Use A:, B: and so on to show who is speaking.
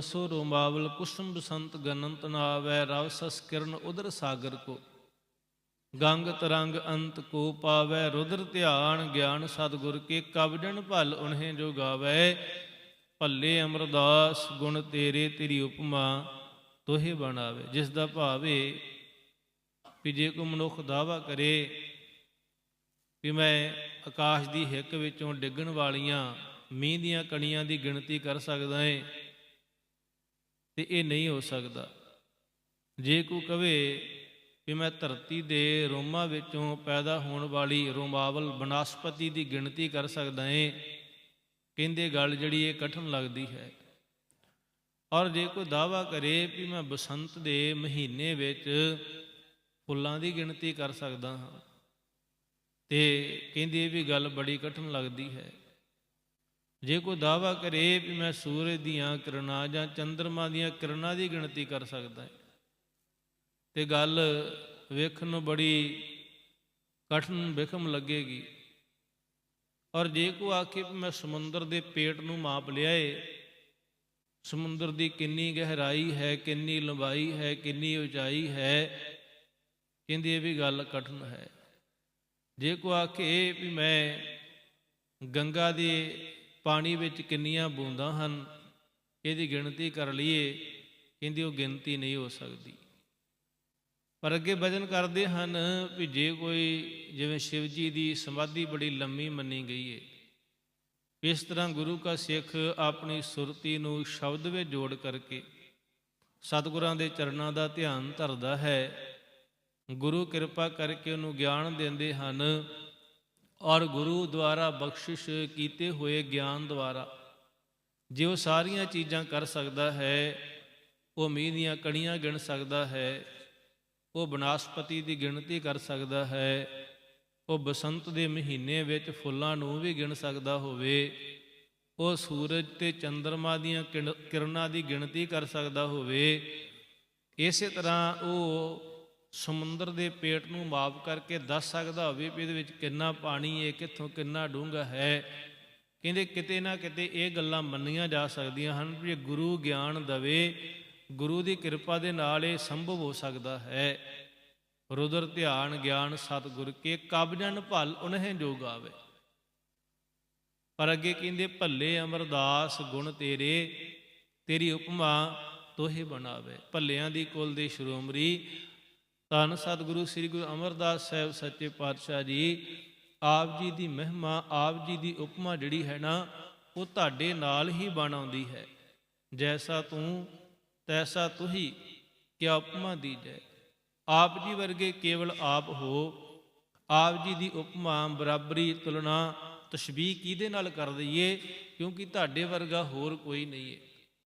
A: ਸੋ ਰੋਮਾਵਲ ਕੁਸਮ ਬਸੰਤ ਗਨੰਤ ਨਾਵੈ, ਰਵ ਸਸ ਕਿਰਨ ਉਦਰ ਸਾਗਰ ਕੋ। ਗੰਗ ਤਰੰਗ ਅੰਤ ਕੋ ਪਾਵੈ ਰੁਦਰ ਧਿਆਨ ਗਿਆਨ ਸਤਿਗੁਰ ਕੇ ਕਬਜਨ ਭਲ ਉਨਹੇ ਜੋ ਗਾਵੈ। ਭੱਲੇ ਅਮਰਦਾਸ, ਗੁਣ ਤੇਰੇ ਤੇਰੀ ਉਪਮਾ ਤੋਹੇ ਬਣਾਵੇ। ਜਿਸ ਦਾ ਭਾਵੇ ਵੀ ਜੇ ਕੋ ਮਨੁੱਖ ਦਾਵਾ ਕਰੇ ਵੀ ਮੈਂ ਆਕਾਸ਼ ਦੀ ਹਿੱਕ ਵਿੱਚੋਂ ਡਿੱਗਣ ਵਾਲੀਆਂ ਮੀਂਹ ਦੀਆਂ ਕਣੀਆਂ ਦੀ ਗਿਣਤੀ ਕਰ ਸਕਦਾ ਏ ਤੇ ਇਹ ਨਹੀਂ ਹੋ ਸਕਦਾ। ਜੇ ਕੋ ਕਵੇ ਵੀ ਮੈਂ ਧਰਤੀ ਦੇ ਰੋਮਾਂ ਵਿੱਚੋਂ ਪੈਦਾ ਹੋਣ ਵਾਲੀ ਰੋਮਾਵਲ ਬਨਸਪਤੀ ਦੀ ਗਿਣਤੀ ਕਰ ਸਕਦਾ ਏ, ਕਹਿੰਦੇ ਗੱਲ ਜਿਹੜੀ ਇਹ ਕਠਨ ਲੱਗਦੀ ਹੈ। ਔਰ ਜੇ ਕੋਈ ਦਾਵਾ ਕਰੇ ਵੀ ਮੈਂ ਬਸੰਤ ਦੇ ਮਹੀਨੇ ਵਿੱਚ ਫੁੱਲਾਂ ਦੀ ਗਿਣਤੀ ਕਰ ਸਕਦਾ ਹਾਂ, ਤੇ ਕਹਿੰਦੀ ਇਹ ਵੀ ਗੱਲ ਬੜੀ ਕਠਨ ਲੱਗਦੀ ਹੈ। ਜੇ ਕੋਈ ਦਾਵਾ ਕਰੇ ਵੀ ਮੈਂ ਸੂਰਜ ਦੀਆਂ ਕਿਰਨਾਂ ਜਾਂ ਚੰ드ਰਮਾ ਦੀਆਂ ਕਿਰਨਾਂ ਦੀ ਗਿਣਤੀ ਕਰ ਸਕਦਾ ਹੈ, ਤੇ ਗੱਲ ਵੇਖਣ ਨੂੰ ਬੜੀ ਕਠਨ ਵਿਖਮ ਲੱਗੇਗੀ। ਔਰ ਜੇ ਕੋ ਆਖੇ ਵੀ ਮੈਂ ਸਮੁੰਦਰ ਦੇ ਪੇਟ ਨੂੰ ਮਾਪ ਲਿਆਏ ਸਮੁੰਦਰ ਦੀ ਕਿੰਨੀ ਗਹਿਰਾਈ ਹੈ, ਕਿੰਨੀ ਲੰਬਾਈ ਹੈ, ਕਿੰਨੀ ਉਚਾਈ ਹੈ, ਕਹਿੰਦੀ ਇਹ ਵੀ ਗੱਲ ਕਠਨ ਹੈ। ਜੇ ਕੋ ਆਖੇ ਵੀ ਮੈਂ ਗੰਗਾ ਦੇ ਪਾਣੀ ਵਿੱਚ ਕਿੰਨੀਆਂ ਬੂੰਦਾਂ ਹਨ, ਇਹਦੀ ਗਿਣਤੀ ਕਰ ਲਈਏ, ਕਹਿੰਦੀ ਉਹ ਗਿਣਤੀ ਨਹੀਂ ਹੋ ਸਕਦੀ। ਪਰ ਅੱਗੇ ਵਜਨ ਕਰਦੇ ਹਨ ਵੀ ਜੇ ਕੋਈ ਜਿਵੇਂ ਸ਼ਿਵ ਜੀ ਦੀ ਸਮਾਧੀ ਬੜੀ ਲੰਮੀ ਮੰਨੀ ਗਈ ਹੈ ਇਸ ਤਰ੍ਹਾਂ ਗੁਰੂ ਕਾ ਸਿੱਖ ਆਪਣੀ ਸੁਰਤੀ ਨੂੰ ਸ਼ਬਦ ਵਿੱਚ ਜੋੜ ਕਰਕੇ ਸਤਿਗੁਰਾਂ ਦੇ ਚਰਨਾਂ ਦਾ ਧਿਆਨ ਧਰਦਾ ਹੈ, ਗੁਰੂ ਕਿਰਪਾ ਕਰਕੇ ਉਹਨੂੰ ਗਿਆਨ ਦਿੰਦੇ ਹਨ ਔਰ ਗੁਰੂ ਦੁਆਰਾ ਬਖਸ਼ਿਸ਼ ਕੀਤੇ ਹੋਏ ਗਿਆਨ ਦੁਆਰਾ ਜੇ ਉਹ ਸਾਰੀਆਂ ਚੀਜ਼ਾਂ ਕਰ ਸਕਦਾ ਹੈ, ਉਹ ਮੀਂਹ ਦੀਆਂ ਕਣੀਆਂ ਗਿਣ ਸਕਦਾ ਹੈ, ਉਹ ਬਨਸਪਤੀ ਦੀ ਗਿਣਤੀ ਕਰ ਸਕਦਾ ਹੈ, ਉਹ ਬਸੰਤ ਦੇ ਮਹੀਨੇ ਵਿੱਚ ਫੁੱਲਾਂ ਨੂੰ ਵੀ ਗਿਣ ਸਕਦਾ ਹੋਵੇ, ਉਹ ਸੂਰਜ ਤੇ ਚੰ드ਰਮਾ ਦੀਆਂ ਕਿਣ- ਕਿਰਨਾਂ ਦੀ ਗਿਣਤੀ ਕਰ ਸਕਦਾ ਹੋਵੇ, ਇਸੇ ਤਰ੍ਹਾਂ ਉਹ ਸਮੁੰਦਰ ਦੇ ਪੇਟ ਨੂੰ ਮਾਪ ਕਰਕੇ ਦੱਸ ਸਕਦਾ ਹੋਵੇ ਵੀ ਇਹਦੇ ਵਿੱਚ ਕਿੰਨਾ ਪਾਣੀ ਹੈ, ਕਿੱਥੋਂ ਕਿੰਨਾ ਡੂੰਘਾ ਹੈ। ਕਹਿੰਦੇ ਕਿਤੇ ਨਾ ਕਿਤੇ ਇਹ ਗੱਲਾਂ ਮੰਨੀਆਂ ਜਾ ਸਕਦੀਆਂ ਹਨ ਵੀ ਗੁਰੂ ਗਿਆਨ ਦਵੇ, ਗੁਰੂ ਦੀ ਕਿਰਪਾ ਦੇ ਨਾਲ ਇਹ ਸੰਭਵ ਹੋ ਸਕਦਾ ਹੈ। ਰੁਦਰ ਧਿਆਨ, ਗਿਆਨ, ਸਤਿਗੁਰ, ਕੇ ਕਬਜਨ ਭਲ ਉਨਹਿ ਜੋ ਆਵੇ। ਪਰ ਅੱਗੇ ਕਹਿੰਦੇ, ਭੱਲੇ ਅਮਰਦਾਸ, ਗੁਣ ਤੇਰੇ, ਤੇਰੀ ਉਪਮਾ ਤੋਹੇ ਬਣਾਵੇ। ਭੱਲਿਆਂ ਦੀ ਕੁਲ ਦੇ ਸ਼੍ਰੋਮਰੀ ਧੰਨ ਸਤਿਗੁਰੂ ਸ੍ਰੀ ਗੁਰੂ ਅਮਰਦਾਸ ਸਾਹਿਬ ਸੱਚੇ ਪਾਤਸ਼ਾਹ ਜੀ, ਆਪ ਜੀ ਦੀ ਮਹਿਮਾ, ਆਪ ਜੀ ਦੀ ਉਪਮਾ ਜਿਹੜੀ ਹੈ ਨਾ, ਉਹ ਤੁਹਾਡੇ ਨਾਲ ਹੀ ਬਣ ਆਉਂਦੀ ਹੈ। ਜੈਸਾ ਤੂੰ, ਤੈਸਾ ਤੁਹੀ, ਕਿਆ ਉਪਮਾ ਦੀਜੈ। ਆਪ ਜੀ ਵਰਗੇ ਕੇਵਲ ਆਪ ਹੋ, ਆਪ ਜੀ ਦੀ ਉਪਮਾ ਬਰਾਬਰੀ ਤੁਲਨਾ ਤਸ਼ਬੀਹ ਕਿਹਦੇ ਨਾਲ ਕਰ ਦਈਏ, ਕਿਉਂਕਿ ਤੁਹਾਡੇ ਵਰਗਾ ਹੋਰ ਕੋਈ ਨਹੀਂ ਹੈ।